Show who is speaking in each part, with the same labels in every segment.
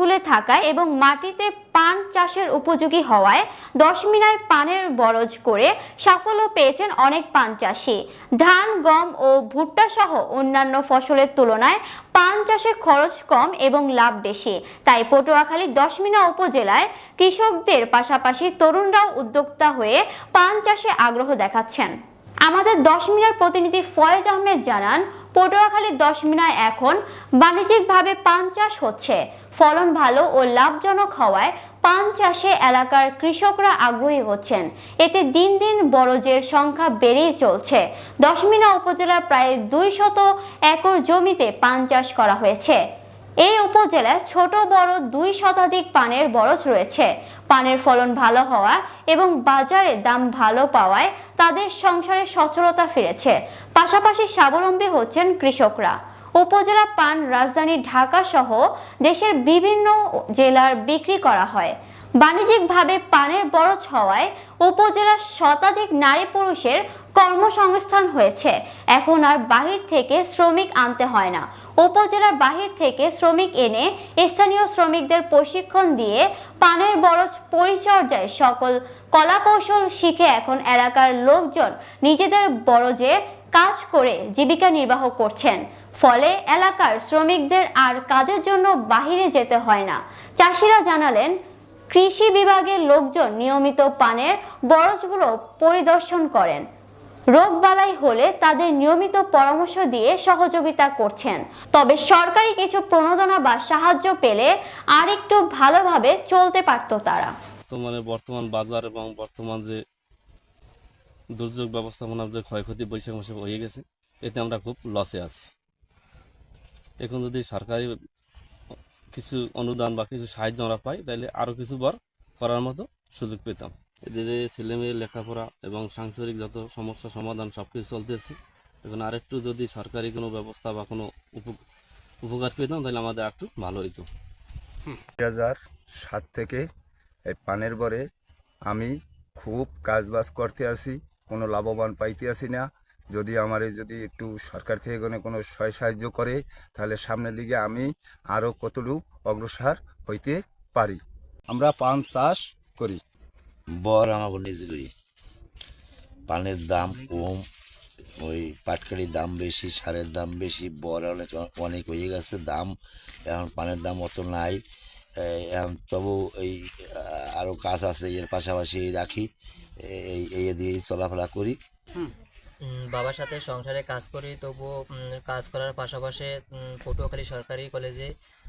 Speaker 1: অনুকূলে থাকায় এবং মাটিতে পান চাষের উপযোগী হওয়ায় দশমিনায় পানের বরজ করে সাফল্য পেয়েছেন অনেক পান চাষি। ধান, গম ও ভুট্টা সহ অন্যান্য ফসলের তুলনায় পান চাষে খরচ কম এবং লাভ বেশি। তাই পটুয়াখালী দশমিনা উপজেলায় কৃষকদের পাশাপাশি তরুণরাও উদ্যোক্তা হয়ে পান চাষে আগ্রহ দেখাচ্ছেন। আমাদের দশ মিনার প্রতিনিধি ফয়েজ আহমেদ জানান পটুয়াখালীর দশমিনায় এখন বাণিজ্যিকভাবে পান চাষ হচ্ছে। ফলন ভালো ও লাভজনক হওয়ায় পান চাষে এলাকার কৃষকরা আগ্রহী হচ্ছেন। এতে দিন দিন বড়জের সংখ্যা বেড়েই চলছে। দশমিনা উপজেলার প্রায় দুই শত একর জমিতে পান চাষ করা হয়েছে। এই উপজেলায় ছোট, বড় দুই শতাধিক পানের বরজ রয়েছে। পানের ফলন ভালো হওয়া এবং বাজারে দাম ভালো পাওয়ায় তাদের সংসারে সচলতা ফিরেছে। পাশাপাশি স্বাবলম্বী হচ্ছেন কৃষকরা। উপজেলা পান রাজধানী ঢাকা সহ দেশের বিভিন্ন জেলার বিক্রি করা হয়। বাণিজ্যিকভাবে পানের বরজ হওয়ায় উপজেলার শতাধিক নারী পুরুষের কর্মসংস্থান হয়েছে। এখন আর বাহির থেকে শ্রমিক আনতে হয় না। উপজেলার বাহির থেকে শ্রমিক এনে স্থানীয় শ্রমিকদের প্রশিক্ষণ দিয়ে পানের বরজ পরিচর্যায় সকল কলাকৌশল শিখে এখন এলাকার লোকজন নিজেদের বরজে কাজ করে জীবিকা নির্বাহ করছেন। ফলে এলাকার শ্রমিকদের আর কাজের জন্য বাহিরে যেতে হয় না? চাষিরা জানালেন কৃষি বিভাগের লোকজন নিয়মিত পানের বরজগুলো পরিদর্শন করেন। রোগবালাই হলে তাদের নিয়মিত পরামর্শ দিয়ে সহযোগিতা করছেন। তবে সরকারি কিছু প্রণোদনা বা সাহায্য পেলে আর একটু ভালোভাবে চলতে পারত তারা।
Speaker 2: বর্তমানে বর্তমান বাজার এবং বর্তমান যে দুর্যোগ ব্যবস্থাপনার যে ক্ষয়ক্ষতি বৈশাখ মাসে হয়ে গেছে, এতে আমরা খুব লসে আছি। এখন যদি সরকারি কিছু অনুদান বা কিছু সাহায্য আমরা পাই তাহলে আরও কিছু বার করার মতো সুযোগ পেতাম। এদের যে ছেলেমেয়ের লেখাপড়া এবং সাংসারিক যত সমস্যা সমাধান সব কিছু চলতেছে, এখন আরেকটু যদি সরকারি কোনো ব্যবস্থা বা কোনো উপ- উপকার পেতাম তাহলে আমাদের একটু ভালো হইতো।
Speaker 3: দুই হাজার সাত থেকে এই পানের পরে আমি খুব কাজবাজ করতে আসি, কোনো লাভবান পাইতে আসি না। যদি আমার যদি একটু সরকার থেকে কোনো কোনো সহায় সাহায্য করে তাহলে সামনের দিকে আমি আরও কতটুকু অগ্রসর হইতে পারি? আমরা পান চাষ করি।
Speaker 4: বর আমাকে নিজে করি। পানের দাম কম ওই পাটকারির দাম বেশি সারের দাম বেশি বর অনেক অনেক হয়ে গেছে দাম। এখন পানের দাম অত নাই। এখন তবু এই আরও কাজ আছে এর পাশাপাশি রাখি। এই এই দিয়েই চলাফেরা করি।
Speaker 5: বাবার সাথে সংসারে কাজ করি, তবুও কাজ করার পাশাপাশি পটুয়াখালী সরকারি কলেজে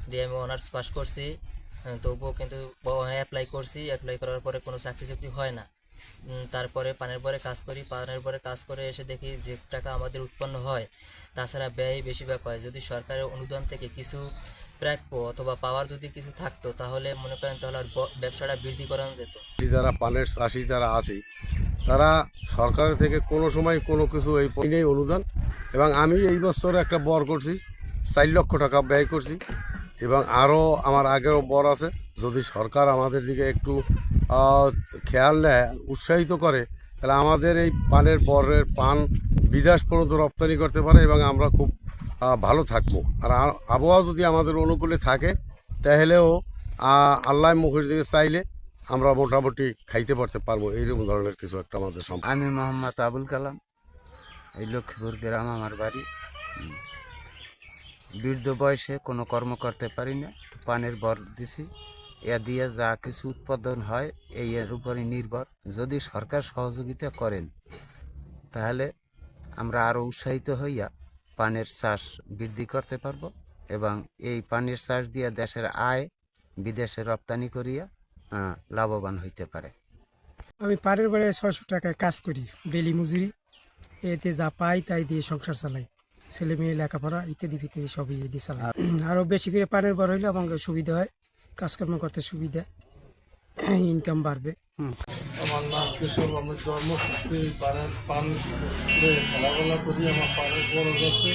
Speaker 5: দিয়ে আমি অনার্স পাস করছি। তবুও কিন্তু অ্যাপ্লাই করছি অ্যাপ্লাই করার পরে কোনো চাকরি চাকরি হয় না। তারপরে পানের পরে কাজ করি, পানের পরে কাজ করে এসে দেখি যে টাকা আমাদের উৎপন্ন হয়, তাছাড়া ব্যয় বেশিরভাগ হয়। যদি সরকারের অনুদান থেকে কিছু প্রাপ্য অথবা পাওয়ার যদি কিছু থাকতো, তাহলে মনে করেন তাহলে আর ব্যবসাটা বৃদ্ধি করানো যেত।
Speaker 6: যারা পানের চাষি, যারা আছে তারা সরকারের থেকে কোনো সময় কোনো কিছু এই নেই অনুদান। এবং আমি এই বছর একটা বর করছি, চার লক্ষ টাকা ব্যয় করছি। এবং আরও আমার আগেরও বর আছে, যদি সরকার আমাদের দিকে একটু খেয়াল নেয়, উৎসাহিত করে, তাহলে আমাদের এই পানের বরের পান বিদেশ পর্যন্ত রপ্তানি করতে পারে এবং আমরা খুব ভালো থাকব। আর আবহাওয়া যদি আমাদের অনুকূলে থাকে, তাহলেও আল্লাহ মুখের দিকে চাইলে আমরা মোটামুটি খাইতে পারতে পারব, এইরকম ধরনের কিছু একটা আমাদের সম্ভব
Speaker 7: আমি মোহাম্মদ আবুল কালাম, এই লক্ষ্মীপুর গ্রাম আমার বাড়ি। বৃদ্ধ বয়সে কোনো কর্ম করতে পারি না পানের বর দিছি। এ দিয়ে যা কিছু উৎপাদন হয়, এই এর উপরে নির্ভর। যদি সরকার সহযোগিতা করেন, তাহলে আমরা আরও উৎসাহিত হইয়া পানের চাষ বৃদ্ধি করতে পারব এবং এই পানের চাষ দিয়ে দেশের আয় বিদেশে রপ্তানি করিয়া লাভবান হইতে পারে।
Speaker 8: আমি পাড়ের বাড়ি ছয়শো টাকায় কাজ করি ডেলি মজুরি। এতে যা পাই তাই দিয়ে সংসার চালাই। ছেলে মেয়ে লেখাপড়া ইত্যাদি ইত্যাদি সবই এই দিয়ে চালাই। আরও বেশি করে পানের বড় হইলে আমাকে সুবিধা হয় কাজকর্ম করতে সুবিধা ইনকাম বাড়বে।
Speaker 9: আমার নাম কেশব আমি জন্মসূত্রে পানের পান খেলাধুলা করি আমার পানের বড় আছে।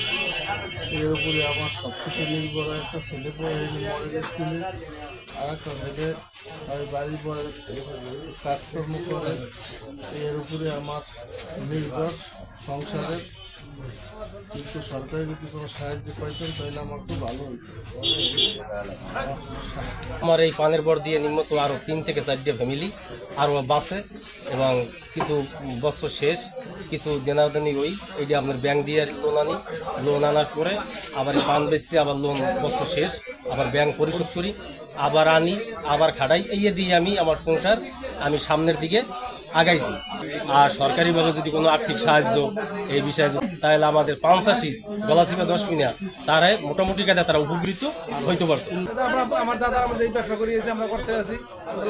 Speaker 9: এর উপরে আমার সব কিছু নির্ভর একটা ছেলে পড়ে স্কুলে। আর ছেলে ওই বাড়ির পরে কাজকর্ম করে, এর উপরে আমার নির্ভর সংসারের কিন্তু সরকারি যদি কোনো সাহায্য পাইতেন তাহলে আমার খুব ভালো হতো
Speaker 10: আমার এই পানের বর দিয়ে নিম্নত আরও তিন থেকে চারটে ফ্যামিলি আরও বাসে এবং কিছু বছর শেষ, কিছু দেনাদানি ওই, এই যে আপনার ব্যাংক দিয়ে লোন আনি লোন আনার পরে আবার পান বেচছি, আবার লোন বছর শেষ, আবার ব্যাংক পরিশোধ করি। আবার আনি আবার খাটাই এই দিয়ে আমি আমার সংসার আমি সামনের দিকে আগাইছি। আর সরকারিভাবে যদি কোনো আর্থিক সাহায্য এই বিষয়ে তাহলে আমাদের পাঁচাশি গলাচিপা দশ মিনা তারাই মোটামুটি কাজে তারা উপকৃত হইতে পারতো।
Speaker 11: আমরা আমার দাদা আমাদের এই ব্যবসা করিয়েছি আমরা করতে আছি।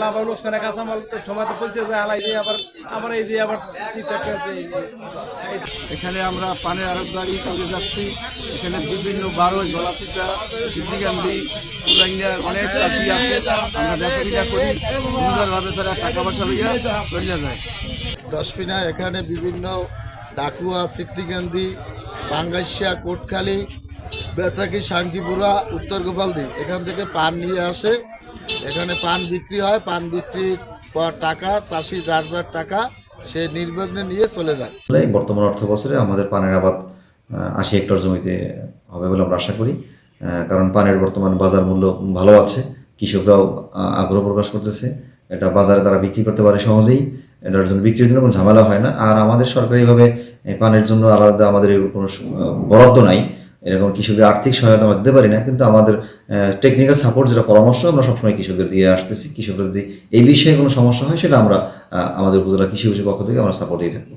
Speaker 11: লাভ হলো ওখানে কাঁচামাল তো সময় তো পৌঁছে যায় হালাই দিয়ে আবার আবার এই যে আবার
Speaker 9: এখানে আমরা পানের আরব গাড়ি করে যাচ্ছি। এখানে বিভিন্ন বারো জলাপিতা সিদ্ধিকান্দি অনেক চাষি আছে আমরা দেখা করি সুন্দরভাবে তারা টাকা পয়সা লইয়া চলিয়া যায়। দশপিনা এখানে বিভিন্ন ডাকুয়া সিকটিকান্দি পাঙ্গাইশিয়া কোটখালি বেতাকি শাঙ্কিপুরা উত্তর গোপালদি। এখান থেকে পান নিয়ে আসে। এখানে পান বিক্রি হয়। পান বিক্রির পর টাকা চাষি যার যার টাকা সে নির্বিঘ্নে নিয়ে চলে যায়।
Speaker 12: বর্তমান অর্থ বছরে আমাদের পানের আবাদ আশি হেক্টর জমিতে হবে বলে আমরা আশা করি। কারণ পানের বর্তমান বাজার মূল্য ভালো আছে, কৃষকরাও আগ্রহ প্রকাশ করতেছে। এটা বাজারে তারা বিক্রি করতে পারে সহজেই, এটার জন্য বিক্রির জন্য কোনো ঝামেলা হয় না। আর আমাদের সরকারিভাবে পানের জন্য আলাদা আমাদের কোনো বরাদ্দ নাই। এরকম কৃষকদের আর্থিক সহায়তা আমরা দিতে পারি না, কিন্তু আমাদের টেকনিক্যাল সাপোর্ট যেটা পরামর্শ আমরা সবসময় কৃষকদের দিয়ে আসতেছি। কৃষকদের যদি এই বিষয়ে কোনো সমস্যা হয়, সেটা আমরা আমাদের উপজেলা কৃষি পক্ষ থেকে আমরা সাপোর্ট দিয়ে থাকব।